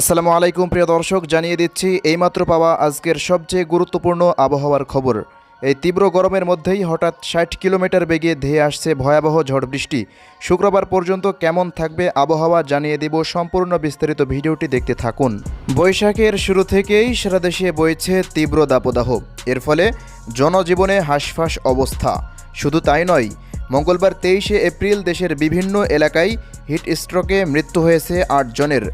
আসসালামু আলাইকুম, প্রিয় দর্শক, জানিয়ে দিচ্ছি এইমাত্র পাওয়া আজকের সবচেয়ে গুরুত্বপূর্ণ আবহাওয়ার খবর। এই তীব্র গরমের মধ্যেই হঠাৎ ষাট কিলোমিটার বেগে ধেয়ে আসছে ভয়াবহ ঝড় বৃষ্টি। শুক্রবার পর্যন্ত কেমন থাকবে আবহাওয়া জানিয়ে দেব সম্পূর্ণ বিস্তারিত ভিডিওটি দেখতে থাকুন। বৈশাখের শুরু থেকেই সারা দেশে বইছে তীব্র দাপদাহ। এর ফলে জনজীবনে হাঁসফাঁস অবস্থা। শুধু তাই নয়, মঙ্গলবার তেইশে এপ্রিল দেশের বিভিন্ন এলাকায় হিট স্ট্রোকে মৃত্যু হয়েছে আট জনের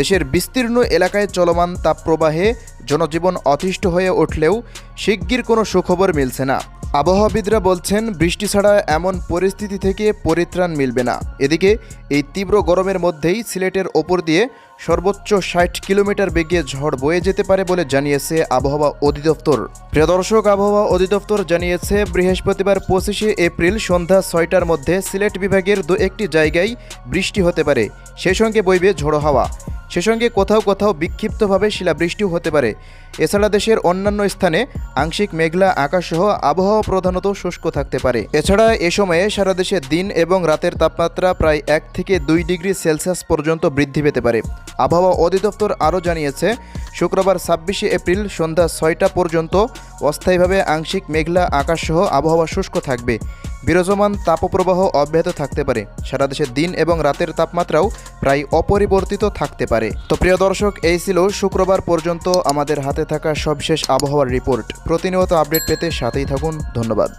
দেশের বিস্তীর্ণ এলাকায় চলমান তাপপ্রবাহে জনজীবন অতিষ্ঠ হয়ে উঠলেও শিগগির কোনো সুখবর মিলছে না। আবহাওয়াবিদরা বলছেন, বৃষ্টি ছাড়া এমন পরিস্থিতি থেকে পরিত্রাণ মিলবে না। এদিকে, এই তীব্র গরমের মধ্যেই সিলেটের ওপর দিয়ে সর্বোচ্চ ষাট কিলোমিটার বেগে ঝড় বয়ে যেতে পারে বলে জানিয়েছে আবহাওয়া অধিদপ্তর। প্রিয় দর্শক, আবহাওয়া অধিদপ্তর জানিয়েছে, বৃহস্পতিবার পঁচিশে এপ্রিল সন্ধ্যা ছয়টার মধ্যে সিলেট বিভাগের দু একটি জায়গায় বৃষ্টি হতে পারে। সেই সঙ্গে বইবে ঝোড়ো হাওয়া। সে সঙ্গে কোথাও কোথাও বিক্ষিপ্তভাবে শিলাবৃষ্টিও হতে পারে। এছাড়া দেশের অন্যান্য স্থানে আংশিক মেঘলা আকাশসহ আবহাওয়া প্রধানত শুষ্ক থাকতে পারে। এছাড়া এ সময়ে সারা দেশে দিন এবং রাতের তাপমাত্রা প্রায় এক থেকে দুই ডিগ্রি সেলসিয়াস পর্যন্ত বৃদ্ধি পেতে পারে। আবহাওয়া অধিদপ্তর আরও জানিয়েছে শুক্রবার ছাব্বিশে এপ্রিল সন্ধ্যা ছয়টা পর্যন্ত অস্থায়ীভাবে আংশিক মেঘলা আকাশসহ আবহাওয়া শুষ্ক থাকবে। বিরাজমান তাপপ্রবাহ অব্যাহত থাকতে পারে। সারা দেশে দিন এবং রাতের তাপমাত্রাও প্রায় অপরিবর্তিত থাকতে পারে। তো প্রিয় দর্শক, এই ছিল শুক্রবার পর্যন্ত আমাদের হাতে থাকা সবশেষ আবহাওয়ার রিপোর্ট। প্রতিনিয়ত আপডেট পেতে সাথেই থাকুন। ধন্যবাদ।